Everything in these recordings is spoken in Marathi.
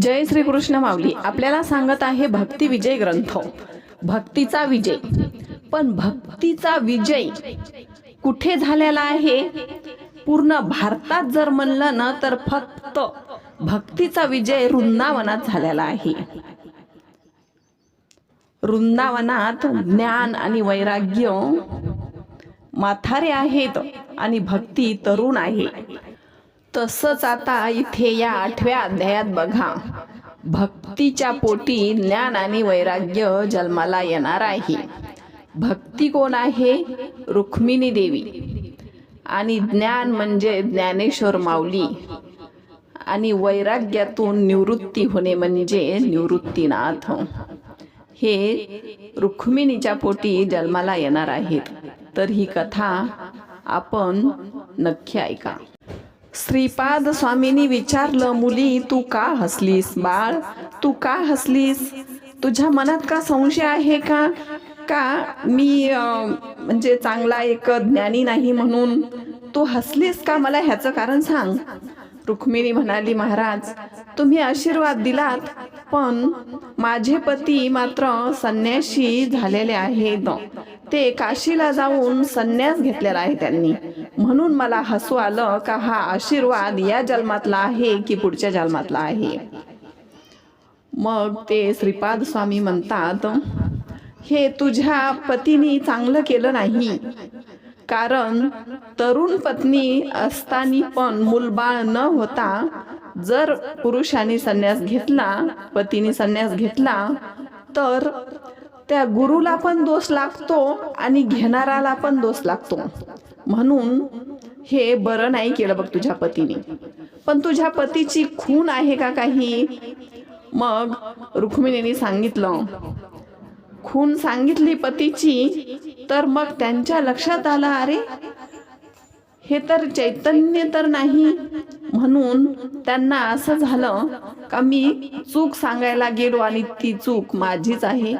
जय श्रीकृष्ण माऊली. आपल्याला सांगत आहे भक्ती विजय ग्रंथ. भक्तीचा विजय. पण भक्तीचा विजय कुठे झालेला आहे? पूर्ण भारतात जर म्हणलं ना तर फक्त भक्तीचा विजय वृंदावनात झालेला आहे. वृंदावनात ज्ञान आणि वैराग्य माथारे आहेत आणि भक्ती तरुण आहे. तसंच आता इथे या आठव्या अध्यायात बघा. भक्तीच्या पोटी ज्ञान आणि वैराग्य जन्माला येणार आहे. भक्ती कोण आहे? रुक्मिणी देवी. आणि ज्ञान म्हणजे ज्ञानेश्वर माऊली. आणि वैराग्यातून निवृत्ती होणे म्हणजे निवृत्तीनाथ. हे रुक्मिणीच्या पोटी जन्माला येणार आहेत. तर ही कथा आपण नक्की ऐका. श्रीपाद स्वामींनी विचारलं मुली तू का हसलीस? बाळ तू का हसलीस? तुझ्या मनात का संशय आहे का? का मी म्हणजे चांगला एक ज्ञानी नाही म्हणून? तू हसलीस का? मला ह्याचं कारण सांग. रुक्मिणी म्हणाली महाराज तुम्ही आशीर्वाद दिलात पण माझे पती मात्र संन्याशी झालेले आहेत. ते काशीला जाऊन संन्यास घेतलेला आहे त्यांनी. म्हणून मला हसू आलं का हा आशीर्वाद या जन्मातला आहे की पुढच्या जन्मातला आहे? मग ते श्रीपाद स्वामी म्हणतात हे तुझ्या पतीने चांगलं केलं नाही. कारण तरुण पत्नी असतानी पण मूलबाळ न होता जर पुरुषाने संन्यास घेतला पतीने संन्यास घेतला तर त्या गुरुला पण दोष लागतो आणि घेणाराला पण दोष लागतो. म्हणून हे बरं नाही केलं बघ तुझ्या पतीने. पण तुझ्या पतीची खून आहे का काही? मग रुक्मिणीने सांगितलं खून सांगितली पतीची तर मग त्यांच्या लक्षात आलं अरे हे तर चैतन्य तर नाही. म्हणून त्यांना असं झालं का मी चूक सांगायला गेलो आणि ती चूक माझीच आहे.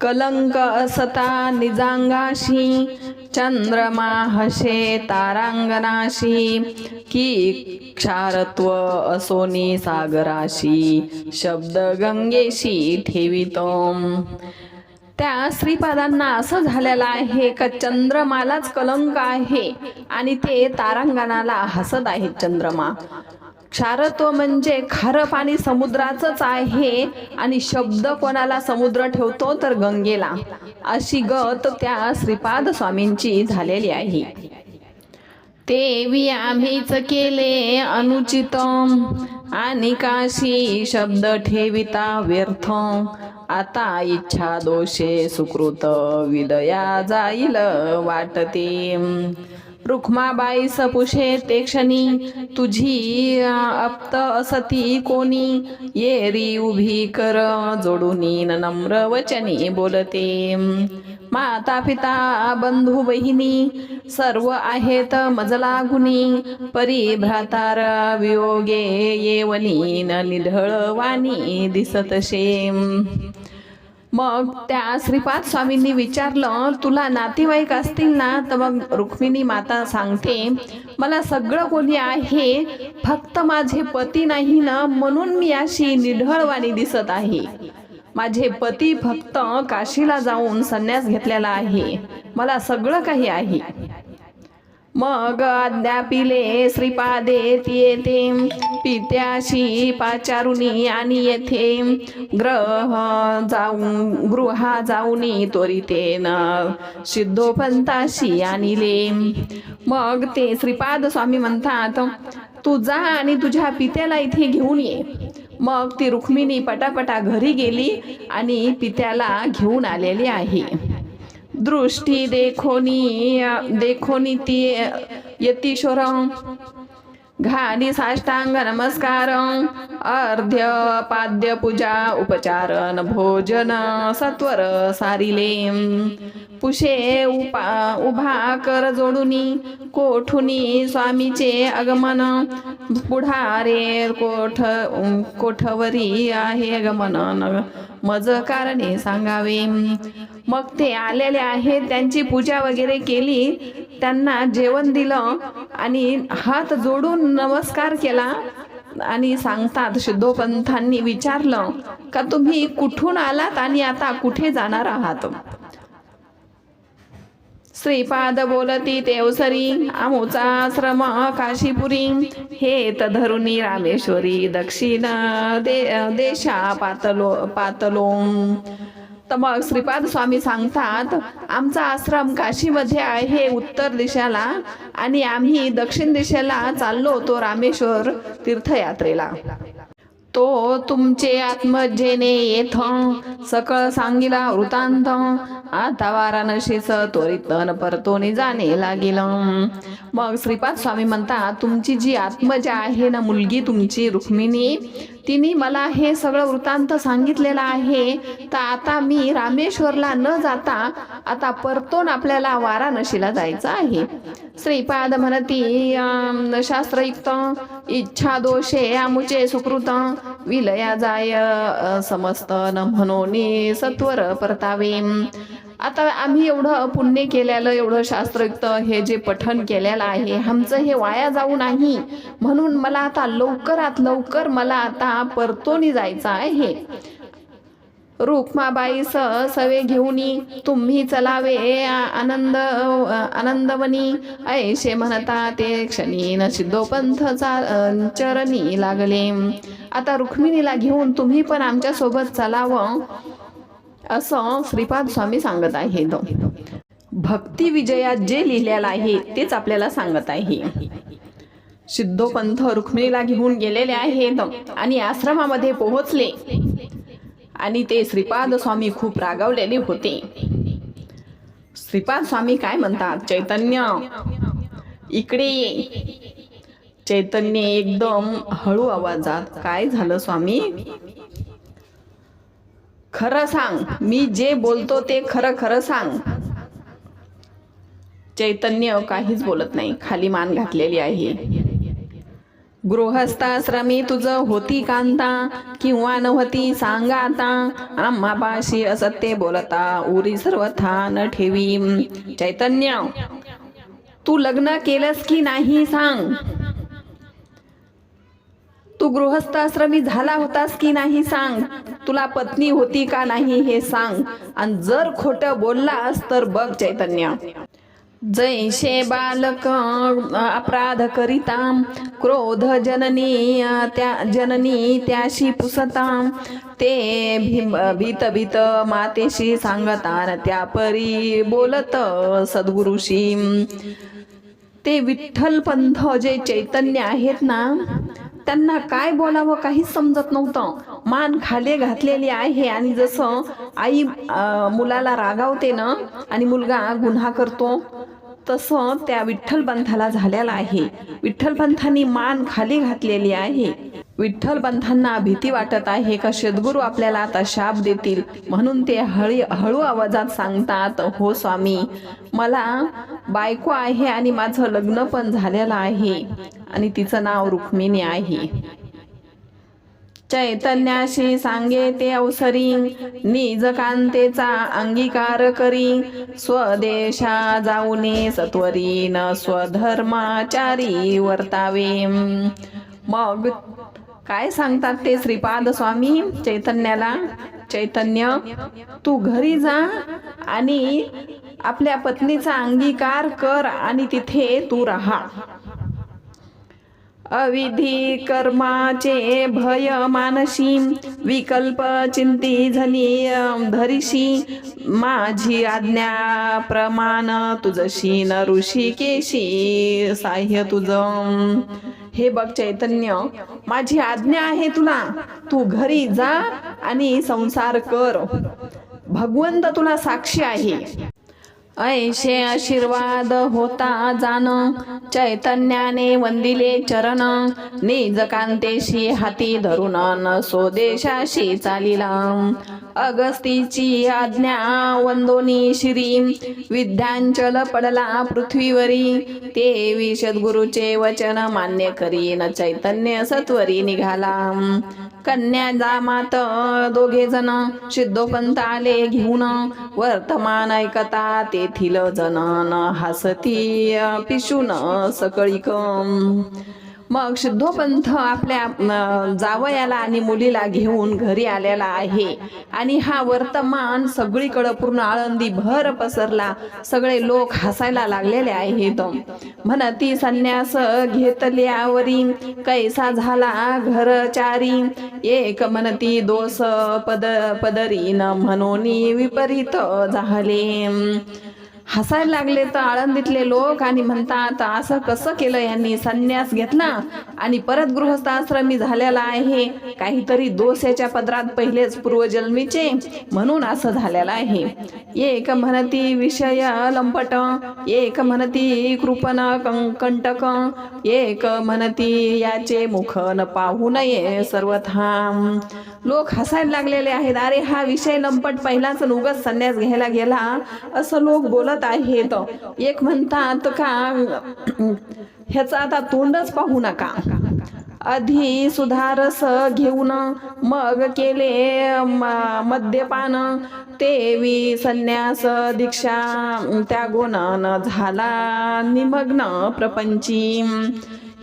कलंक असता निजांगाशी चंद्रमा हसे तारांगणाशी की क्षारत्व असोनी सागराशी शब्द गंगेशी ठेवितो. त्या श्रीपादांना असं झालेलं आहे का चंद्रमालाच कलंक आहे? आणि ते तारांगणाला हसत आहेत चंद्रमा. क्षारत्व म्हणजे खारं पाणी समुद्राचंच आहे आणि शब्द कोणाला समुद्र ठेवतो तर गंगेला. अशी गत त्या श्रीपाद स्वामींची झालेली आहे. देवी आम्हीच केले अनुचित. आणि काशी शब्द ठेविता व्यर्थ. आता इच्छा दोषे सुकृत विदया जाईल वाटते. रुक्माबाई सपुषे ते क्षणी तुझी अप्त असती कोणी? येरी उभी कर जोडूनी नम्र वचनी बोलते. माता पिता बंधू बहिणी सर्व आहेत मजला गुणी परी भ्रातार वियोगे येवनी न निढळ वाणी दिसतशे मग त्या श्रीपाद स्वामींनी विचारलं तुला नातेवाईक असतील ना? तर मग रुक्मिणी माता सांगते मला सगळं कोणी आहे फक्त माझे पती नाही ना म्हणून मी अशी निढळवाणी दिसत आहे. माझे पती फक्त काशीला जाऊन संन्यास घेतलेला आहे. मला सगळं काही आहे. मग अद्यापिले श्रीपादे येते. पित्याशी पाचारुनी आणि येथे ग्रह जाऊन गृहा जाऊनी त्वरितेन सिद्धोपंताशी आणिले. मग ते श्रीपाद स्वामी म्हणतात तू जा आणि तुझ्या पित्याला इथे घेऊन ये. मग ती रुक्मिणी पटापटा घरी गेली आणि पित्याला घेऊन आलेली आहे. दृष्टी देखोनी देखोनी ती यतीश्वर घाली साष्टांग नमस्कार अर्ध्य पाद्य पूजा उपचारन भोजन सत्वर सारिले पुषे उपा उभा कर जोडुनी कोठुनी स्वामीचे आगमन पुढारे कोठ कोठवरी आहे आगमन न- मज कारणे सांगावे मग ते आलेले आहेत त्यांची पूजा वगैरे केली त्यांना जेवण दिलं आणि हात जोडून नमस्कार केला आणि सांगतात सिद्धोपंथांनी विचारलं का तुम्ही कुठून आलात आणि आता कुठे जाणार आहात? श्रीपाद बोलती देवसरी आमोचा आश्रम काशीपुरी हे धरुणी रामेश्वरी दक्षिण दे देशा पातलो पातलो. तर मग श्रीपाद स्वामी सांगतात आमचा आश्रम काशीमध्ये आहे उत्तर दिशेला आणि आम्ही दक्षिण दिशेला चाललो होतो रामेश्वर तीर्थयात्रेला. तो तुमचे आत्मजेने येथ सकळ सांगिला वृतांत. आता वाराणसीच त्वरित परतो परतोने जाणे लागेल. मग श्रीपाद स्वामी म्हणतात तुमची जी आत्मजा आहे ना मुलगी तुमची रुक्मिणी तिने मला हे सगळं वृत्तांत सांगितलेलं आहे. तर आता मी रामेश्वरला न जाता आता परतून आपल्याला वाराणसीला जायचं आहे. श्रीपाद म्हणती शास्त्रयुक्त इच्छा दोषे आमुचे सुकृत विलया जाय समस्त न म्हणून सत्वर परतावे. आता आम्ही एवढं पुण्य केलेलं एवढं शास्त्रयुक्त हे जे पठण केलेलं आहे आमचं हे वाया जाऊ नाही. म्हणून मला आता लवकरात लवकर मला आता परतोनी जायचं आहे. रुक्माबाईस सवे घेऊनी तुम्ही चलावे आनंद आनंदवनी. ऐशे म्हणता ते क्षणी न सिद्धोपंथ चरणी लागले. आता रुक्मिणीला घेऊन तुम्ही पण आमच्यासोबत चलावं. असं श्रीपाद स्वामी सांगत आहेत भक्ती विजयात जे लिहिलेलं आहे तेच आपल्याला सांगत आहे. सिद्धोपंथ रुक्मिणीला घेऊन गेलेले आहेत आणि आश्रमामध्ये पोहोचले. आणि ते श्रीपाद स्वामी खूप रागावलेले होते. श्रीपाद स्वामी काय म्हणतात? चैतन्य इकडे ये. चैतन्य एकदम हळू आवाजात काय झालं स्वामी? खरं सांग. मी जे बोलतो ते खरं खरं सांग. चैतन्य काहीच बोलत नाही. खाली मान घातलेली आहे. गृहस्थाश्रमी तुझं होती कांता किंवा नव्हती सांगा आता. आम्हापाशी असत्य बोलता उरी सर्वथा न ठेवी. चैतन्य तू लग्न केलंस की नाही सांग. तू गृहस्थाश्रमी झाला होतास की नाही सांग? तुला पत्नी होती का नाही हे सांग. आणि जर खोटं बोललास तर बघ चैतन्य. जैसे बालक अपराध करिता क्रोध जननी त्या जननी त्याशी पुसता. ते भीत भीत मातेशी सांगता त्या परी बोलत सद्गुरुशी. ते विठ्ठल पंथ जे चैतन्य आहेत ना त्यांना काय बोलावं काहीच समजत नव्हतं. मान खाली घातलेली आहे आणि जसं आई मुलाला रागावते ना आणि मुलगा गुन्हा करतो तसं त्या विठ्ठल पंथाला झालेला आहे. विठ्ठल पंथांनी मान खाली घातलेली आहे. विठ्ठल पंथांना भीती वाटत आहे का शेतगुरु आपल्याला आता शाप देतील? म्हणून ते हळी हळू आवाजात सांगतात हो स्वामी मला बायको आहे आणि माझं लग्न पण झालेलं आहे. आणि तिचं नाव रुक्मिणी आहे. चैतन्याशी सांगे ते अवसरी निज कांतेचा अंगीकार करी स्वदेशा जाऊने सत्वरी न स्वधर्माचारी वर्तावे. मग काय सांगतात ते श्रीपाद स्वामी चैतन्याला? चैतन्य तू घरी जा आणि आपल्या पत्नीचा अंगीकार कर आणि तिथे तू राहा. अविधी कर्माचे भय मानशी विकल्प चिंती झनी धरिशी माझी आज्ञा प्रमाण तुझशी न ऋषिकेशी साह्य तुझं. हे बघ चैतन्य माझी आज्ञा आहे तुला. तू घरी जा आणि संसार कर. भगवंत तुला साक्षी आहे. ऐशे आशीर्वाद होता जाण. चैतन्याने वंदिले चरण. निज कांतेशी हाती धरून न स्वदेशाशी चालिला. अगस्तीची आज्ञा वंदोनी श्री विद्यांचल पडला पृथ्वीवरी. ते विशदगुरुचे वचन मान्य करीन चैतन्य सत्वरी निघाला. कन्या जामात दोघे जण सिद्धोपंत आले घेऊन वर्तमान ऐकता तेथील जन न हसती पिशून सकळीक. मग सिद्धोपंथ आपल्या जावयाला आणि मुलीला घेऊन घरी आलेला आहे. आणि हा वर्तमान सगळीकडं पूर्ण आळंदी भर पसरला. सगळे लोक हसायला लागलेले आहेत. म्हणती संन्यास घेतल्यावरी कैसा झाला घरचारी? एक म्हणती दोष पद पदरीन म्हणून विपरीत झाले. हसायला लागले तर आळंदीतले लोक आणि म्हणतात असं कसं केलं यांनी? संन्यास घेतला आणि परत गृहस्थाश्रमी झालेला आहे. काहीतरी दोष याच्या पदरात पहिलेच पूर्वजन्मीचे म्हणून असं झालेलं आहे. एक म्हणती विषय लंपट. एक म्हणती कृपण कंटक. एक म्हणती याचे मुख न पाहू नये सर्वथा लोक हसायला लागलेले आहेत अरे हा विषय लंपट पहिलाच उगच संन्यास घ्यायला गेला. असं लोक बोलत आहेत एक म्हणतात का ह्याचं आता तोंडच पाहू नका. आधी सुधारस घेऊन मग केले म- मद्यपान. तेवी संन्यास दीक्षा त्यागोन न झाला निमग्न प्रपंची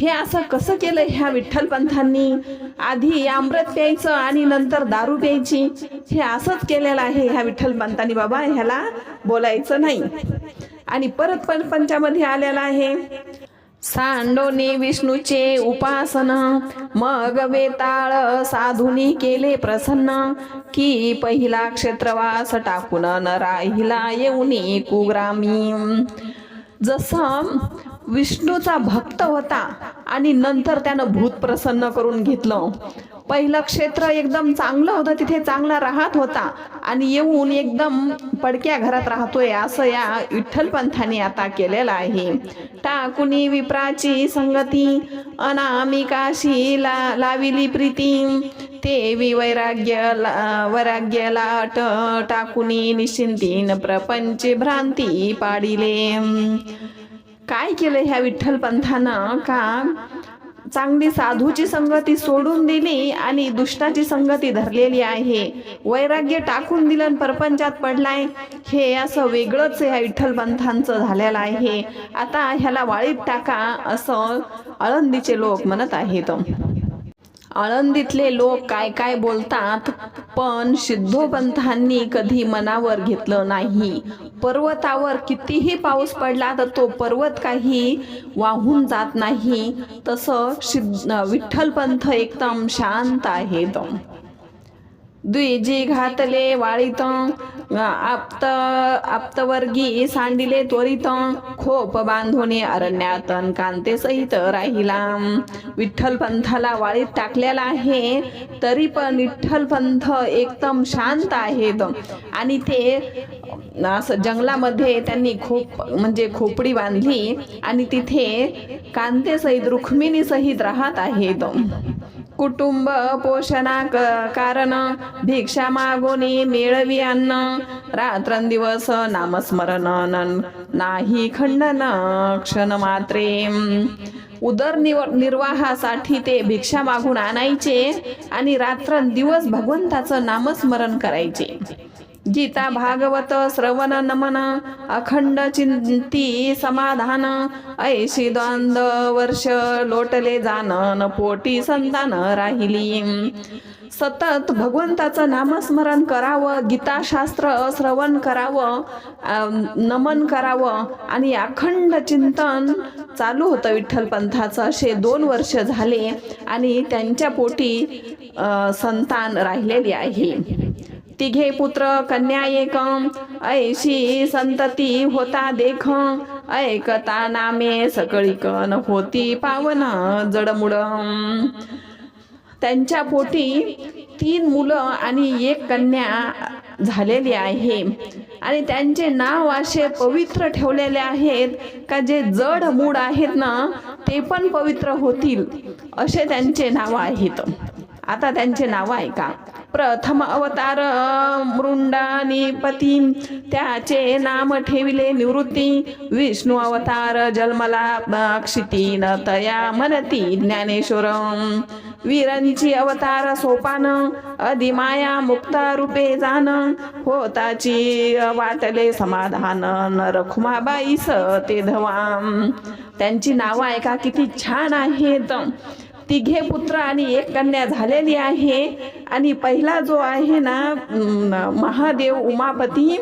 हे असं कसं केलं ह्या विठ्ठलपंथांनी आधी अमृत प्यायचं आणि नंतर दारू प्यायची. हे असंच केलेलं आहे ह्या विठ्ठलपंथांनी बाबा ह्याला बोलायचं नाही. आणि परत पण पंचामध्ये आलेला आहे. सांडोनी विष्णूचे उपासन मग वेताळ साधुनी केले प्रसन्न. की पहिला क्षेत्रवास टाकून न राहिला येऊनी कुग्रामी जसं विष्णूचा भक्त होता आणि नंतर त्यानं भूत प्रसन्न करून घेतलं. पहिलं क्षेत्र एकदम चांगलं होतं तिथे चांगला राहत होता. आणि येऊन एकदम पडक्या घरात राहतोय असं या विठ्ठलपंथाने आता केलेलं आहे. टाकुनी विप्राची संगती अनामिकाशी ला लाविली प्रीती. तेवी वैराग्य वैराग्य लाट टाकुनी निश्चिंतीन प्रपंच भ्रांती पाडिले. काय केलं ह्या विठ्ठल पंथानं? का चांगली साधूची संगती सोडून दिली आणि दुष्टाची संगती धरलेली आहे? वैराग्य टाकून दिलं परपंचात पडलाय? हे असं वेगळंच ह्या विठ्ठल पंथांचं झालेलं आहे. आता ह्याला वाळीत टाका असं आळंदीचे लोक म्हणत आहेत. आळंदीतले लोक काय काय बोलतात पण सिद्धोपंथांनी कधी मनावर घेतलं नाही. पर्वतावर कितीही पाऊस पडला तर तो पर्वत काही वाहून जात नाही. तसं सिद्ध विठ्ठलपंथ एकदम शांत आहे दम द्विजी घातले वाळीत आप्त आप्तवर्गी सांडिले त्वरित खोप बांधोने अरण्यातन कांते सहित राहिला. विठ्ठल पंथाला वाळीत टाकलेला आहे तरी पण विठ्ठल पंथ एकदम शांत आहेत. आणि ते असं जंगलामध्ये त्यांनी खोप म्हणजे खोपडी बांधली आणि तिथे कांतेसहित रुक्मिणीसहित राहत आहेत. कुटुंब पोषणा क- कारण भिक्षा मागोनी मिळवी अन्न रात्रंदिवस नामस्मरण नाही खंडन क्षण मात्रे. उदर निर्वाहासाठी ते भिक्षा मागून आणायचे आणि रात्रंदिवस भगवंताचं नामस्मरण करायचे. गीता भागवत श्रवण नमन अखंड चिंती समाधान ऐशी द्वंद वर्ष लोटले जाणन पोटी संतान राहिली. सतत भगवंताचं नामस्मरण करावं गीताशास्त्र श्रवण करावं नमन करावं आणि अखंड चिंतन चालू होतं विठ्ठल पंथाचं. असे दोन वर्ष झाले आणि त्यांच्या पोटी संतान राहिलेली आहे. तिघे पुत्र कन्या एकम ऐशी संतती होता देख ऐकता नामे सकळीकन होती पावन जडमुड. त्यांच्या पोटी तीन मुलं आणि एक कन्या झालेली आहे. आणि त्यांचे नाव असे पवित्र ठेवलेले आहेत का जे जड मूड आहेत ना ते पण पवित्र होतील असे त्यांचे नाव आहेत. आता त्यांचे नाव ऐका. प्रथम अवतार मृंडानिपती त्याचे नाम ठेविले निवृत्ती. विष्णू अवतार जन्मला क्षिती न तया मनती ज्ञानेश्वर वीरांची अवतार सोपान अधिमाया मुक्ता रूपे जाण होताची वाटले समाधान नरखुमाबाईस ते धवाम. त्यांची नावं ऐका किती छान आहेत. तिघे पुत्र आणि एक कन्या झालेली आहे. आणि पहिला जो आहे ना महादेव उमापती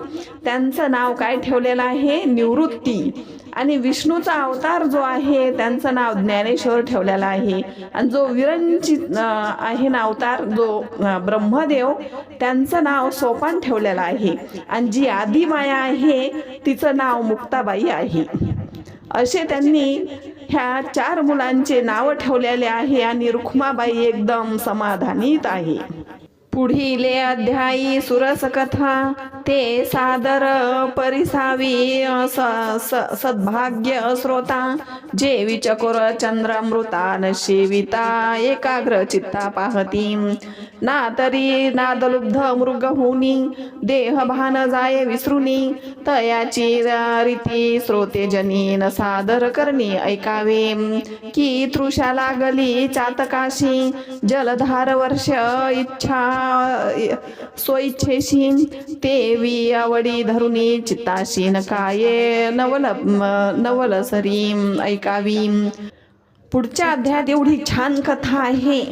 त्यांचं नाव काय ठेवलेलं आहे? निवृत्ती. आणि विष्णूचा अवतार जो आहे त्यांचं नाव ज्ञानेश्वर ठेवलेला आहे. आणि जो विरंची आहे ना अवतार जो ब्रह्मदेव त्यांचं नाव सोपान ठेवलेलं आहे. आणि जी आदिमाया आहे तिचं नाव मुक्ताबाई आहे. असे त्यांनी ह्या चार मुलांचे नाव ठेवलेले आहे आणि रुक्माबाई एकदम समाधानीत आहे. पुढील अध्यायी सुरस कथा ते सादर परिसावी स- स- सद्भाग्य श्रोता जे विचकोर चंद्रामृतान नशिविता एकाग्र चित्ता पाहती. ना तरी नादलुब्ध मृग होनी देह भान जाय विसरुनी तयाची रीती श्रोते जनीन सादर करणी ऐकावे. की तृषा लागली चातकाशी जलधार वर्ष इच्छा स्वइच्छेशी देवी आवडी धरुणी चित्ताशी नकाये नवल नवल सरी ऐकावी पुढच्या अध्यायात एवढी छान कथा आहे.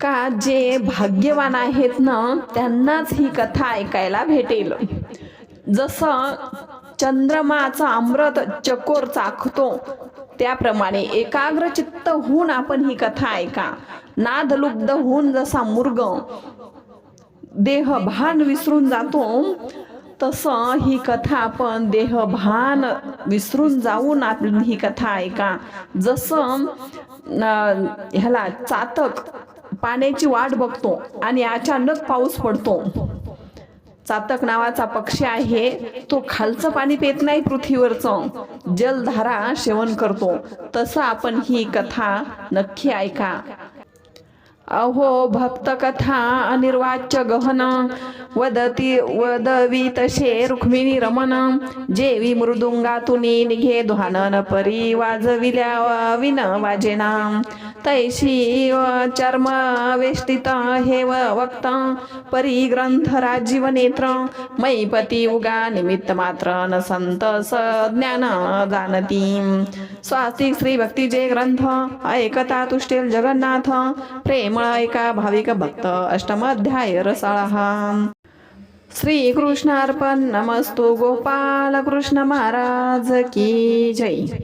का जे भाग्यवान आहेत ना त्यांनाच ही कथा ऐकायला भेटेल. जसं चंद्रमाचा अमृत चकोर चाखतो त्याप्रमाणे एकाग्र चित्त होऊन आपण ही कथा ऐका. नादलुब्ध होऊन जसा मुर्ग देह भान विसरून जातो. तसं ही कथा आपण देह भान विसरून जाऊन आपण ही कथा ऐका. जसं ह्याला चातक पाण्याची वाट बघतो आणि अचानक पाऊस पडतो. चातक नावाचा पक्षी आहे तो खालचं पाणी पेत नाही पृथ्वीवरचं. जलधारा सेवन करतो. तसं आपण ही कथा नक्की ऐका. अहो भक्त कथा अनिर्वाच्य गहन वदती वदवी तसे रुक्मिणी रमन. जेवी मृदुंगातुनी निघे ध्वानन परी वाजविल्या विन वाजेना तैशी चर्म वेष्टित हे वक्त परी ग्रंथ राजीव नेत्र मैपती उगा निमित्त मात्र न संत ज्ञान जाणती स्वास्तिक श्री भक्तीचे ग्रंथ ऐकता तुष्टेल जगन्नाथ प्रेम ऐका भाविक भक्त अष्टमाध्याय रसाळा। श्री कृष्णार्पण नमस्तु गोपाल कृष्ण महाराज की जय।